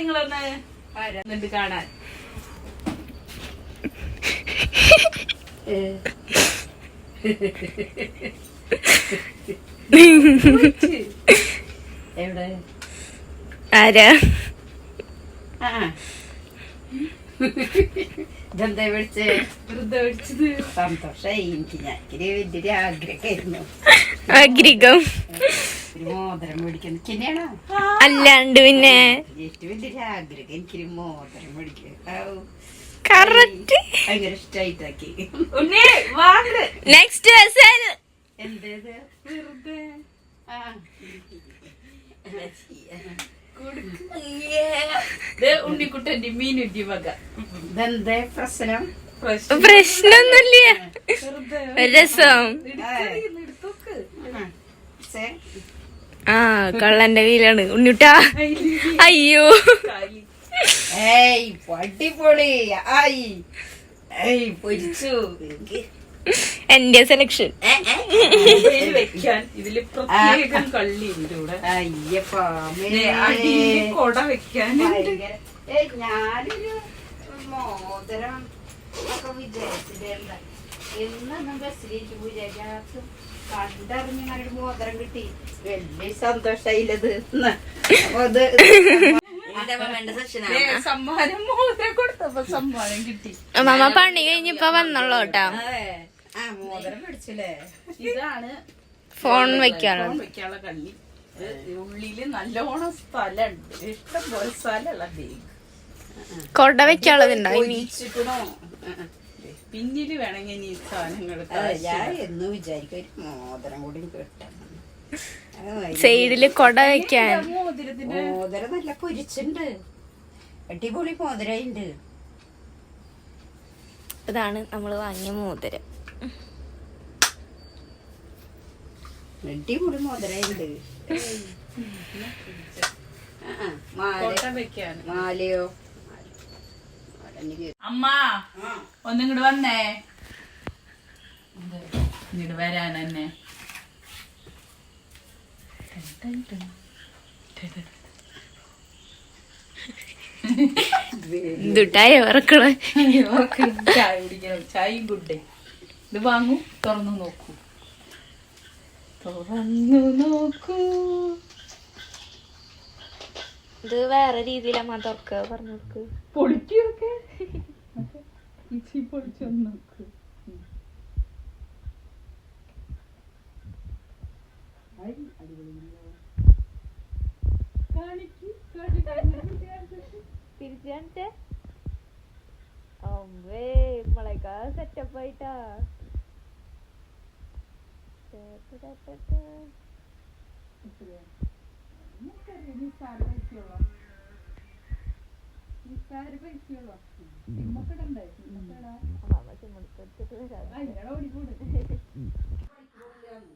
നിങ്ങളൊന്ന് വരുന്നുണ്ട് കാണാൻ. എവിടെ? ആരാ? ആ ഇതെന്താ വിളിച്ചേ? വെറുതെ മേടിച്ചത് സന്തോഷായി എനിക്ക് ഞാൻ വലിയൊരു ആഗ്രഹമായിരുന്നു. ആഗ്രഹം. ഒരു മോതിരം മേടിക്കാൻ തന്നെയാണോ അല്ലാണ്ട് പിന്നെ. ഏറ്റവും വലിയൊരു ആഗ്രഹം എനിക്കൊരു മോതിരം മേടിക്കാൻ. കറക്റ്റ്. ഭയങ്കര ഇഷ്ടായിട്ടാക്കി. നെക്സ്റ്റ് വെസൽ എന്തേത് വെറുതെ. ആ. ഉണ്ണിക്കുട്ടന്റെ മീനുറ്റി വക. ഇതെന്തേ പ്രശ്നം. രസം. ആ, കള്ളന്റെ കയ്യിലാണ് ഉണ്ണിട്ടാ. അയ്യോ. ഏയ് അടിപൊളി. ആയി. പൊരിച്ചു. എന്റെ സെലക്ഷൻ വെക്കാൻ ഇതിൽ പ്രത്യേകം ഇവിടെ ദേ, കൊട വെക്കാൻ ഞാനൊരു മോതിരം ഒക്കെ വിചാരിച്ചില്ല എന്നൊന്നും ബസ്സിലേക്ക് വിചാരിച്ചു കണ്ടറിഞ്ഞ് ഞാനൊരു മോതിരം കിട്ടി. വലിയ സന്തോഷായില്ലത്. സമ്മാനം മോതിരം കൊടുത്തപ്പോ സമ്മാനം കിട്ടി. മാമ പണി കഴിഞ്ഞിപ്പോ വന്നോളൂ കേട്ടാ. അതെ. ആ മോതിരം മേടിച്ചില്ലേ? ഇതാണ് ഫോൺ വെക്കാനുള്ള ഫോൺ വെക്കാനുള്ള കള്ളി. ഉള്ളിൽ നല്ലോണം സ്ഥലമുണ്ട് ഇഷ്ടം പോലെ സ്ഥലമുള്ള ബേഗ്. കൊട വെക്കാനുള്ളതുണ്ടോ ഇനി? പൊരിച്ചിക്കണോ ആ, ആ. പിന്നിൽ വേണമെങ്കിൽ ഈ സാധനങ്ങൾ ഞാൻ എന്ന് വിചാരിക്കും ഒരു മോതിരം കൂടി കിട്ടണം. സൈഡിൽ കൊട വെക്കാൻ? മോതിരത്തിന്റെ മോതിരം നല്ല പൊരിച്ചുണ്ട്. അടിപൊളി മോതിരയുണ്ട്. ഇതാണ് നമ്മൾ വാങ്ങിയ മോതിരം. അടിപൊളി കൊട്ട വെക്കാൻ മാലയോ? അമ്മ ഒന്നും ഒന്നിങ്ങോട്ട് വന്നേ. ഇങ്ങോട്ട് വരാൻ തന്നെ ദുട്ടായ ഉറക്കണം? ചായ കുടിക്കണം. ചായയും ഗുഡേ ഇത് വാങ്ങൂ തുറന്നു നോക്കൂ. തുറന്നു നോക്കൂ. ഇത് വേറെ രീതിയിലമ്മ തുറക്ക പറഞ്ഞു നോക്ക് പൊളിക്കൊക്കെ ഇച്ചി പൊളിച്ചൊന്ന് നോക്കൂ. കാണിക്ക് തിരിച്ചു കാണിച്ചേ? അമ്മേ നമ്മളെക്കാ സെറ്റപ്പ് ആയിട്ടാ.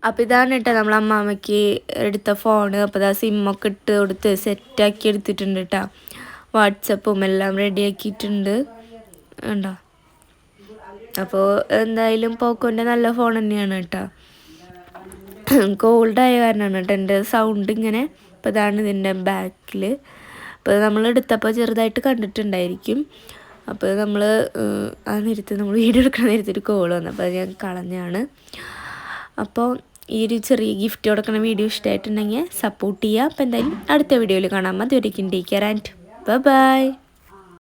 അപ്പൊ ഇതാണ് കേട്ടോ നമ്മളെ അമ്മാമ്മക്ക് എടുത്ത ഫോണ് അപ്പോൾ ഇതാ സിമ്മൊക്കെ ഇട്ട് കൊടുത്ത് സെറ്റാക്കി എടുത്തിട്ടുണ്ട് കേട്ടോ. വാട്സപ്പും എല്ലാം റെഡി ആക്കിയിട്ടുണ്ട്. ഉണ്ടോ അപ്പോൾ എന്തായാലും പോക്കോന്റെ നല്ല ഫോൺ തന്നെയാണ് കേട്ടോ. കോൾഡ് ആയ കാരണമാണ് കേട്ടോ എന്റെ സൗണ്ട് ഇങ്ങനെ. അപ്പോൾ ഇതാണ് ഇതിന്റെ ബാക്കിൽ അപ്പോൾ നമ്മൾ എടുത്തപ്പോൾ ചെറുതായിട്ട് കണ്ടിട്ടുണ്ടായിരിക്കും. അപ്പോൾ നമ്മൾ ആ നേരത്ത് നമ്മൾ വീഡിയോ എടുക്കുന്ന നേരത്തെ ഒരു കോൾ വന്നു. അപ്പോൾ ഞാൻ കളഞ്ഞാണ്. അപ്പോൾ ഈ ഒരു ചെറിയ ഗിഫ്റ്റ് കൊടുക്കുന്ന വീഡിയോ ഇഷ്ടമായിട്ടുണ്ടെങ്കിൽ സപ്പോർട്ട് ചെയ്യുക. അപ്പോൾ എന്തായാലും അടുത്ത വീഡിയോയിൽ കാണാം. അതുവരേക്കും ടേക്ക് കെയർ ആൻഡ് ബൈ